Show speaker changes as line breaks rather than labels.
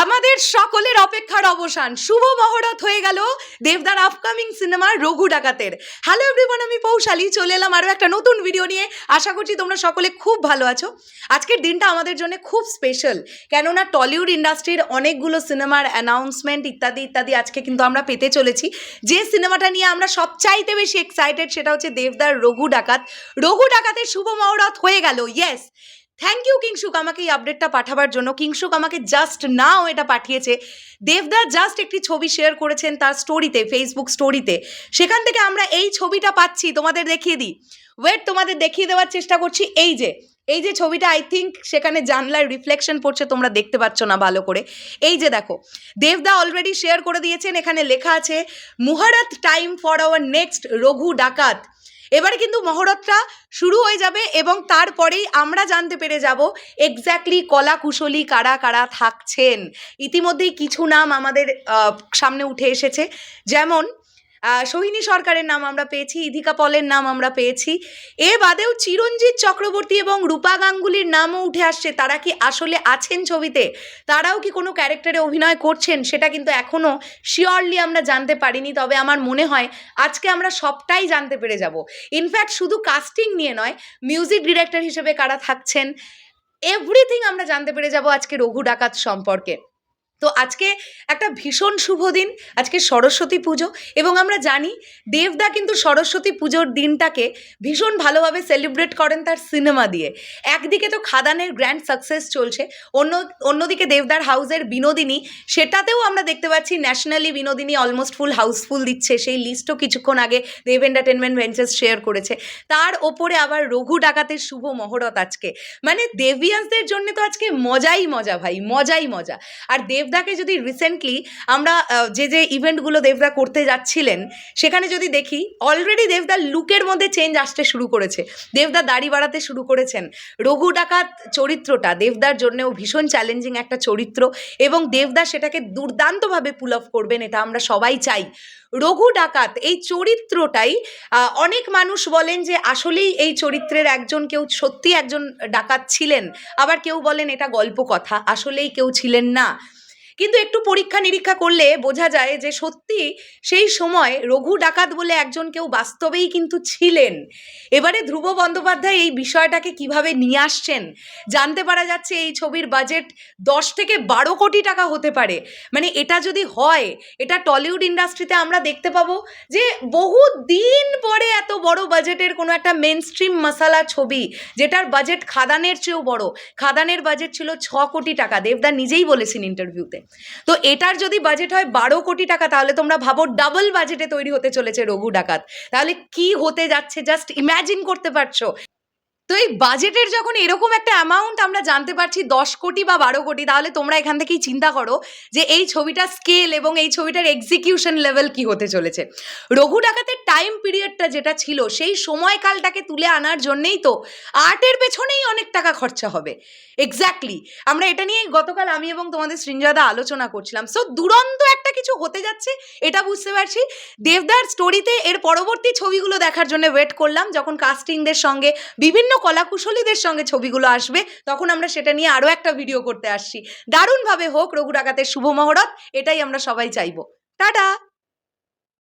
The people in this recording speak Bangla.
আমাদের সকলের অপেক্ষার অবসান। শুভ মহরত হয়ে গেল দেবদার আপকামিং সিনেমা রঘু ডাকাতের। হ্যালো এভরিওয়ান আমি পৌশালী। চলে এলাম আরও একটা নতুন ভিডিও নিয়ে। আশা করছি তোমরা সকলে খুব ভালো আছো। আজকের দিনটা আমাদের জন্য খুব স্পেশাল কেননা টলিউড ইন্ডাস্ট্রির অনেকগুলো সিনেমার অ্যানাউন্সমেন্ট ইত্যাদি ইত্যাদি আজকে কিন্তু আমরা পেতে চলেছি। যে সিনেমাটা নিয়ে আমরা সবচাইতে বেশি এক্সাইটেড সেটা হচ্ছে দেবদার রঘু ডাকাত। রঘু ডাকাতের শুভ মহরত হয়ে গেল ইয়েস থ্যাংক ইউ কিংশুক আমাকে এই আপডেটটা পাঠাবার জন্য। কিংশুক আমাকে জাস্ট নাও এটা পাঠিয়েছে। দেবদা জাস্ট একটি ছবি শেয়ার করেছেন তার স্টোরিতে ফেসবুক স্টোরিতে সেখান থেকে আমরা এই ছবিটা পাচ্ছি, তোমাদের দেখিয়ে দিই। ওয়েট তোমাদের দেখিয়ে দেওয়ার চেষ্টা করছি। এই যে এই যে ছবিটা আই থিঙ্ক সেখানে জানলার রিফ্লেকশন পড়ছে, তোমরা দেখতে পাচ্ছ না ভালো করে। এই যে দেখো দেবদা অলরেডি শেয়ার করে দিয়েছেন, এখানে লেখা আছে, muhurat time for our next Raghu Dakat. এবারে কিন্তু মহরতটা শুরু হয়ে যাবে এবং তারপরেই আমরা জানতে পেরে যাব এক্স্যাক্টলি কলা কুশলী কারা কারা থাকছেন। ইতিমধ্যেই কিছু নাম আমাদের সামনে উঠে এসেছে। যেমন সোহিনী সরকারের নাম আমরা পেয়েছি, ইধিকা পলের নাম আমরা পেয়েছি। এ বাদেও চিরঞ্জিত চক্রবর্তী এবং রূপা গাঙ্গুলির নামও উঠে আসছে। তারা কি আসলে আছেন ছবিতে? তারাও কি কোনো ক্যারেক্টারে অভিনয় করছেন? সেটা কিন্তু এখনও শিওরলি আমরা জানতে পারিনি। তবে আমার মনে হয় আজকে আমরা সবটাই জানতে পেরে যাব। ইনফ্যাক্ট শুধু কাস্টিং নিয়ে নয় মিউজিক ডিরেক্টর হিসেবে কারা থাকছেন? এভরিথিং আমরা জানতে পেরে যাব আজকে রঘু ডাকাত সম্পর্কে। তো আজকে একটা ভীষণ শুভ দিন, আজকে সরস্বতী পুজো এবং আমরা জানি দেবদা কিন্তু সরস্বতী পুজোর দিনটাকে ভীষণ ভালোভাবে সেলিব্রেট করেন তার সিনেমা দিয়ে। একদিকে তো খাদানের গ্র্যান্ড সাকসেস চলছে, অন্য, অন্যদিকে দেবদার হাউসের বিনোদিনী, সেটাতেও আমরা দেখতে পাচ্ছি nationally Binodini almost full housefull দিচ্ছে, সেই লিস্টও কিছুক্ষণ আগে দেব এন্টারটেনমেন্ট ভেঞ্চার্স শেয়ার করেছে। তার ওপরে আবার রঘু ডাকাতের শুভ মহরত আজকে। মানে দেবিয়াসদের জন্য তো আজকে মজাই মজা ভাই, মজাই মজা। আর দেবদাকে যদি রিসেন্টলি আমরা যে যে ইভেন্টগুলো দেবদা করতে যাচ্ছিলেন, সেখানে যদি দেখি অলরেডি দেবদার লুকের মধ্যে চেঞ্জ আসতে শুরু করেছে। দেবদা দাড়ি বাড়াতে শুরু করেছেন। রঘু ডাকাত চরিত্রটা দেবদার জন্যও ভীষণ চ্যালেঞ্জিং একটা চরিত্র এবং দেবদা সেটাকে দুর্দান্তভাবে পুল অফ করবেন, এটা আমরা সবাই চাই। রঘু ডাকাত এই চরিত্রটাই অনেক মানুষ বলেন যে আসলেই এই চরিত্রের একজন কেউ সত্যি একজন ডাকাত ছিলেন, আবার কেউ বলেন এটা গল্প কথা আসলেই কেউ ছিলেন না। কিন্তু একটু পরীক্ষা নিরীক্ষা করলে বোঝা যায় যে সত্যি সেই সময় রঘু ডাকাত বলে একজন কেউ বাস্তবেই কিন্তু ছিলেন। এবারে ধ্রুব বন্দ্যোপাধ্যায় এই বিষয়টাকে কীভাবে নিয়ে আসছেন? জানতে পারা যাচ্ছে এই ছবির বাজেট দশ থেকে বারো কোটি টাকা হতে পারে। মানে এটা যদি হয়, এটা টলিউড ইন্ডাস্ট্রিতে আমরা দেখতে পাবো যে বহু দিন পরে এত বড় বাজেটের কোনো একটা মেন স্ট্রিম মশালা ছবি, যেটার বাজেট খাদানের চেয়েও বড়। খাদানের বাজেট ছিল ছ কোটি টাকা দেবদা নিজেই বলেছেন ইন্টারভিউতে তো এটার যদি বাজেট হয় বারো কোটি টাকা, তাহলে তোমরা ভাবো ডাবল বাজেটে তৈরি হতে চলেছে রঘু ডাকাত। তাহলে কি হতে যাচ্ছে? জাস্ট ইম্যাজিন করতে পারছ। তো এই বাজেটের যখন এরকম একটা অ্যামাউন্ট আমরা জানতে পারছি দশ কোটি বা বারো কোটি, তাহলে তোমরা এখান থেকেই চিন্তা করো যে এই ছবিটার স্কেল এবং এই ছবিটার এক্সিকিউশন লেভেল কি হতে চলেছে। রঘু ডাকাতের টাইম পিরিয়ডটা যেটা ছিল, সেই সময়কালটাকে তুলে আনার জন্যেই তো আর্টের পেছনেই অনেক টাকা খরচা হবে। এক্স্যাক্টলি আমরা এটা নিয়ে গতকাল আমি এবং তোমাদের সৃঞ্জয়দা আলোচনা করছিলাম। সো দুরন্ত একটা কিছু হতে যাচ্ছে, এটা বুঝতে পারছি। দেবদার স্টোরিতে এর পরবর্তী ছবিগুলো দেখার জন্য ওয়েট করলাম, যখন কাস্টিংদের সঙ্গে বিভিন্ন কলাকুশলীদের সঙ্গে ছবিগুলো আসবে, তখন আমরা সেটা নিয়ে আরও একটা ভিডিও করতে আসছি। দারুণভাবে হোক রঘু ডাকাতের শুভ মহরত, এটাই আমরা সবাই চাইব। টাটা!